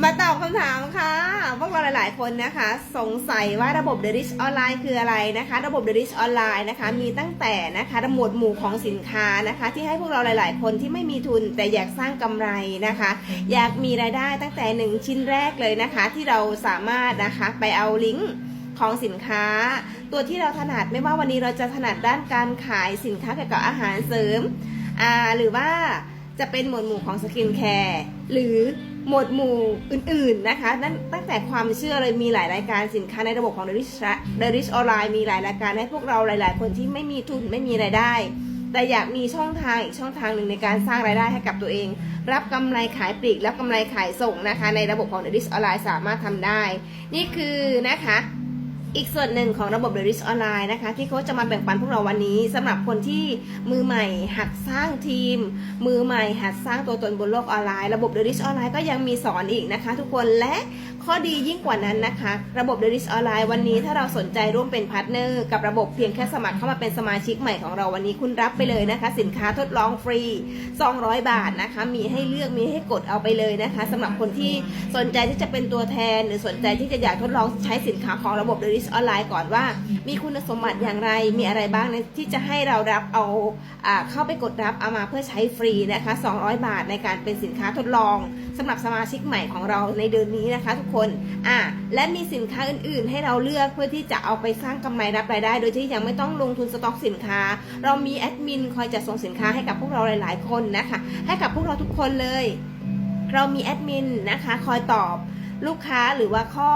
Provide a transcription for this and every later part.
มาตอบคำถามค่ะ พวกเราหลาย ๆ คนนะคะ สงสัยว่าระบบ The Rich Online คืออะไรนะคะ ระบบ The Rich Online นะคะ มีตั้งแต่นะคะหมวดหมู่ของสินค้านะคะ ที่ให้พวกเราหลาย ๆ คนที่ไม่มีทุนแต่อยากสร้างกำไรนะคะ อยากมีรายได้ตั้งแต่หนึ่งชิ้นแรกเลยนะคะ ที่เราสามารถนะคะไปเอาลิงก์ของสินค้า ตัวที่เราถนัดไม่ว่าวันนี้เราจะถนัดด้านการขายสินค้าเกี่ยวกับอาหารเสริมอ่าหรือว่าจะเป็นหมวดหมู่ของสกินแคร์หรือ หมวดหมู่อื่นๆนะคะนั้นตั้งแต่ความเชื่อเลยมีหลายรายการสินค้าในระบบของ The Rich The Rich Online มีหลายรายการให้พวกเราหลายๆ คนที่ไม่มีทุนไม่มีรายได้ แต่อยากมีช่องทางอีกช่องทางหนึ่งในการสร้างรายได้ให้กับตัวเอง รับกำไรขายปลีกรับกำไรขายส่งนะคะ ในระบบของ The Rich Online สามารถทำได้ นี่คือนะคะ อีกส่วนหนึ่งของระบบ The Rich Online นะคะ ที่เขาจะมาแบ่งปันพวกเราวันนี้สำหรับคนที่มือใหม่หัดสร้างทีม มือใหม่หัดสร้างตัวตนบนโลกออนไลน์ ระบบ The Rich Online ก็ยังมีสอนอีกนะคะ ทุกคนและ ข้อดียิ่งกว่านั้นนะคะ ระบบ The Rich Online วันนี้ถ้าเราสนใจร่วมเป็นพาร์ทเนอร์กับระบบเพียงแค่สมัครเข้ามาเป็นสมาชิกใหม่ของเราวันนี้คุณรับไปเลยนะคะ สินค้าทดลองฟรี 200 บาทนะคะ มีให้เลือกมีให้กดเอาไปเลยนะคะสำหรับคนที่สนใจที่จะเป็นตัวแทน หรือสนใจที่จะอยากทดลองใช้สินค้าของระบบ The Rich Online ก่อนว่ามีคุณสมบัติอย่างไร มีอะไรบ้างในที่จะให้เรารับเอาอเข้าไปกดรับเอามาเพื่อใช้ฟรีนะคะ 200 บาทในการเป็นสินค้าทดลองสำหรับสมาชิกใหม่ของเราในเดือนนี้นะคะ ทุกคนอ่าและมีสินค้าอื่น ๆ ให้เราเลือกเพื่อที่จะเอาไปสร้างกำไรรับรายได้ โดยที่ยังไม่ต้องลงทุนสต็อกสินค้า เรามีแอดมินคอยจัดส่งสินค้าให้กับพวกเราหลาย ๆ คนนะคะ ให้กับพวกเราทุกคนเลย เรามีแอดมินนะคะ คอยตอบลูกค้าหรือว่าข้อ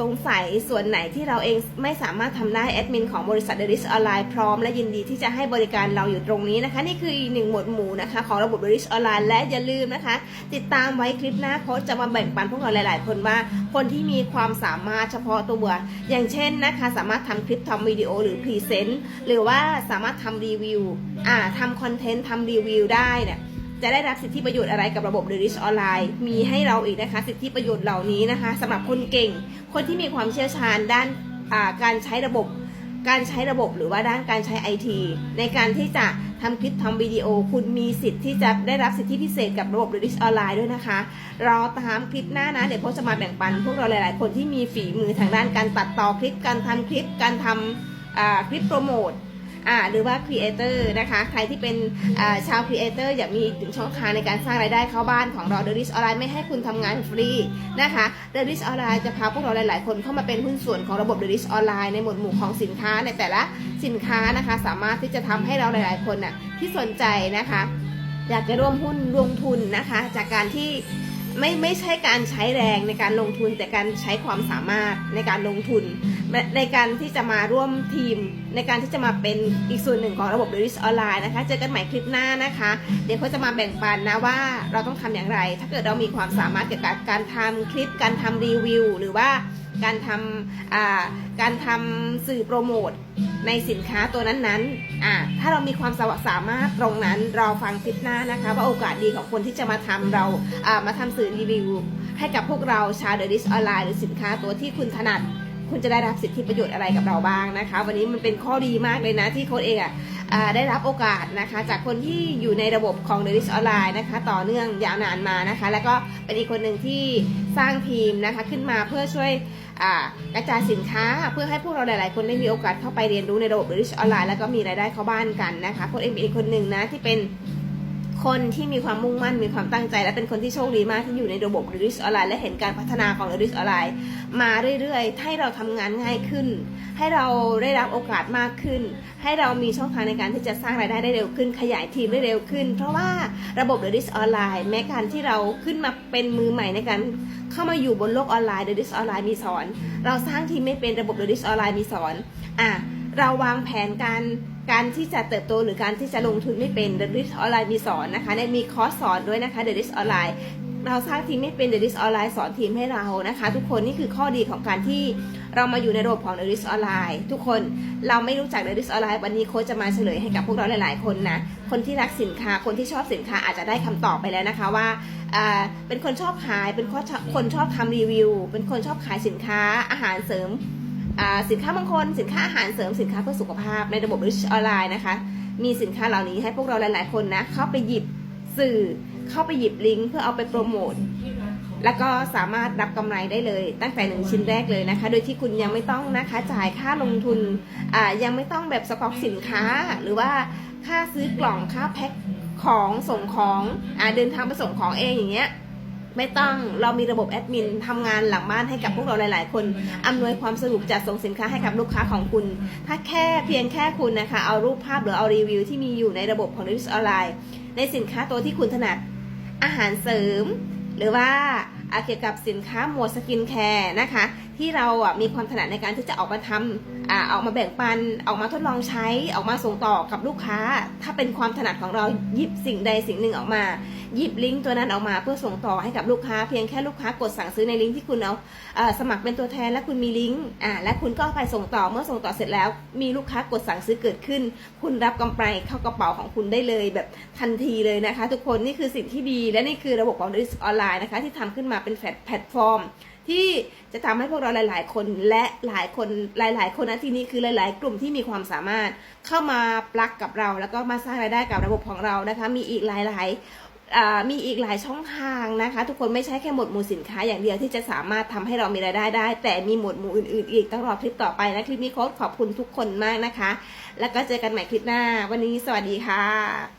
สงสัยส่วนไหนที่เราเองไม่สามารถทำได้แอดมินของบริษัทเดลิสออนไลน์พร้อมและยินดีที่จะให้บริการเราอยู่ตรงนี้นะคะนี่คืออีกหนึ่งหมวดหมู่นะคะของระบบเดลิสออนไลน์และอย่าลืมนะคะ ติดตามไว้คลิปหน้าโค้ชจะมาแบ่งปันพวกเราหลาย ๆ คนว่าคนที่มีความสามารถเฉพาะตัว อย่างเช่นนะคะสามารถทำคลิปทำวิดีโอหรือพรีเซนต์หรือว่าสามารถทำรีวิวอ่าทำคอนเทนต์ทำรีวิวได้เนี่ย จะได้รับสิทธิประโยชน์อะไรกับระบบ The Rich Online มีให้เราอีกนะคะ สิทธิประโยชน์เหล่านี้นะคะสำหรับคนเก่ง คนที่มีความเชี่ยวชาญด้านาการใช้ระบบ การใช้ระบบหรือว่าด้านการใช้ไอทีในการที่จะทำคลิปทำวิดีโอ คุณมีสิทธิ์ที่จะได้รับสิทธิพิเศษกับระบบ The Rich Online ด้วยนะคะ รอตามคลิปหน้านะ เดี๋ยวโพสต์จะมาแบ่งปัน พวกเราหลาย ๆ คนที่มีฝีมือทางด้านการตัดต่อคลิป การทำคลิป การทำอ่าคลิปโปรโมท อ่าหรือว่าครีเอเตอร์นะคะ ใครที่เป็นชาวครีเอเตอร์อยากมีอีกหนึ่งช่องทางในการสร้างรายได้เข้าบ้านของเราเดลิสออนไลน์ไม่ให้คุณทำงานฟรีนะคะเดลิสออนไลน์จะพาพวกเราหลาย ๆ คนเข้ามาเป็นหุ้นส่วนของระบบเดลิสออนไลน์ในหมวดหมู่ของสินค้าในแต่ละสินค้านะคะ สามารถที่จะทำให้เราหลาย ๆ คนน่ะที่สนใจนะคะ อยากจะร่วมหุ้นรวมทุนนะคะ จากการที่ ไม่ไม่ใช่การใช้แรงในการลงทุนแต่การใช้ความสามารถในการลงทุน ในการที่จะมาร่วมทีม ในการที่จะมาเป็นอีกส่วนหนึ่งของระบบ The Rich Online นะคะ เจอกันใหม่คลิปหน้านะคะ เดี๋ยวเขาจะมาแบ่งปันนะว่าเราต้องทำอย่างไร ถ้าเกิดเรามีความสามารถเกี่ยวกับการทำคลิปการทำรีวิว หรือว่า การทำการทำสื่อโปรโมทในสินค้าตัวนั้นๆอ่าถ้าเรามีความสามารถตรงนั้นเราฟังคลิปหน้านะคะ ว่าโอกาสดีของคนที่จะมาทำเราามาทำสื่อรีวิว ให้กับพวกเราชาวเดอริสออนไลน์หรือสินค้าตัวที่คุณถนัด คุณจะได้รับสิทธิประโยชน์อะไรกับเราบ้างนะคะ วันนี้มันเป็นข้อดีมากเลยนะที่โค้ดเองอะได้รับโอกาสนะคะ จากคนที่อยู่ในระบบของ The Rich Online นะคะ ต่อเนื่องยาวนานมานะคะ แล้วก็เป็นอีกคนหนึ่งที่สร้างทีมนะคะขึ้นมาเพื่อช่วยกระจายสินค้าเพื่อให้พวกเราหลาย ๆ คนได้มีโอกาสเข้าไปเรียนรู้ในระบบ The Rich Online แล้วก็มีรายได้เข้าบ้านกันนะคะโค้ดเองเป็นอีกคนหนึ่งนะที่เป็น คนที่มีความมุ่งมั่นมีความตั้งใจ และเป็นคนที่โชคดีมากที่อยู่ในระบบ The Rich Online และเห็นการพัฒนาของ The Rich Online มาเรื่อยๆ ให้เราทำงานง่ายขึ้น ให้เราได้รับโอกาสมากขึ้น ให้เรามีช่องทางในการที่จะสร้างรายได้ได้เร็วขึ้น ขยายทีมได้เร็วขึ้น เพราะว่าระบบ The Rich Online แม้การที่เราขึ้นมาเป็นมือใหม่ในการเข้ามาอยู่บนโลกออนไลน์ The Rich Online มีสอน เราสร้างทีมไม่เป็นระบบ The Rich Online มีสอนอะ เราวางแผนการการที่จะเติบโตหรือการที่จะลงทุนไม่เป็น The Rich Online มีสอนนะคะในมีคอร์สสอนด้วยนะคะ The Rich Online เราสร้างทีมไม่เป็น The Rich Online สอนทีมให้เรานะคะ ทุกคนนี่คือข้อดีของการที่เรามาอยู่ในระบบของ The Rich Online ทุกคนเราไม่รู้จัก The Rich Online วันนี้โค้ชจะมาเฉลยให้กับพวกเราหลาย ๆ คนนะ คนที่รักสินค้าคนที่ชอบสินค้าอาจจะได้คำตอบไปแล้วนะคะว่าอ่าเป็นคนชอบขายเป็นคนชอบทำรีวิว เป็นคนชอบขายสินค้าอาหารเสริม สินค้าบางคนสินค้าอาหารเสริมสินค้าเพื่อสุขภาพ ในระบบออนไลน์นะคะ มีสินค้าเหล่านี้ให้พวกเราหลาย ๆ คนนะเข้าไปหยิบสื่อเข้าไปหยิบลิงก์เพื่อเอาไปโปรโมทแล้วก็สามารถรับกำไรได้เลย ตั้งแต่หนึ่งชิ้นแรกเลยนะคะ โดยที่คุณยังไม่ต้องนะคะจ่ายค่าลงทุนอ่ายังไม่ต้องแบบสต็อกสินค้า หรือว่าค่าซื้อกล่องค่าแพ็คของส่งของอ่าเดินทางไปส่งของเองอย่างเงี้ย ไม่ต้องเรามีระบบแอดมินทำงานหลังบ้านให้กับพวกเราหลาย ๆ คนอำนวยความสะดวกจัดส่งสินค้าให้กับลูกค้าของคุณ ถ้าแค่เพียงแค่คุณนะคะเอารูปภาพหรือเอารีวิวที่มีอยู่ในระบบของ Rich ออนไลน์ ในสินค้าตัวที่คุณถนัดอาหารเสริม หรือว่าอะเกี่ยวกับสินค้าหมวดสกินแคร์นะคะ ที่เราอะมีความถนัดในการที่จะออกมาทำอ่าออกมาแบ่งปันออกมาทดลองใช้ออกมาส่งต่อกับลูกค้า ถ้าเป็นความถนัดของเราหยิบสิ่งใดสิ่งหนึ่งออกมา หยิบลิงก์ตัวนั้นออกมาเพื่อส่งต่อให้กับลูกค้า เพียงแค่ลูกค้ากดสั่งซื้อในลิงก์ที่คุณเอาเอ่อสมัครเป็นตัวแทนและคุณมีลิงก์อ่าและคุณก็ไปส่งต่อเมื่อส่งต่อเสร็จแล้ว มีลูกค้ากดสั่งซื้อเกิดขึ้น คุณรับกำไรเข้ากระเป๋าของคุณได้เลยแบบทันทีเลยนะคะ ทุกคนนี่คือสิ่งที่ดี และนี่คือระบบของ Risk ออนไลน์นะคะที่ทำขึ้นมาเป็นแพลตฟอร์ม ที่จะทำให้พวกเราหลาย ๆ คนและหลายคนหลาย ๆ คนนะที่นี้คือหลาย ๆ กลุ่มที่มีความสามารถเข้ามาปลักกับเรา แล้วก็มาสร้างรายได้กับระบบของเรานะคะมีอีกหลายๆอ่ามีอีกหลายช่องทางนะคะ ทุกคนไม่ใช่แค่หมวดหมู่สินค้าอย่างเดียวที่จะสามารถทำให้เรามีรายได้ได้ แต่มีหมวดหมู่อื่นๆ อีกต้องรอคลิปต่อไปนะคลิปนี้โค้ดขอบคุณทุกคนมากนะคะ แล้วก็เจอกันใหม่คลิปหน้า วันนี้สวัสดีค่ะ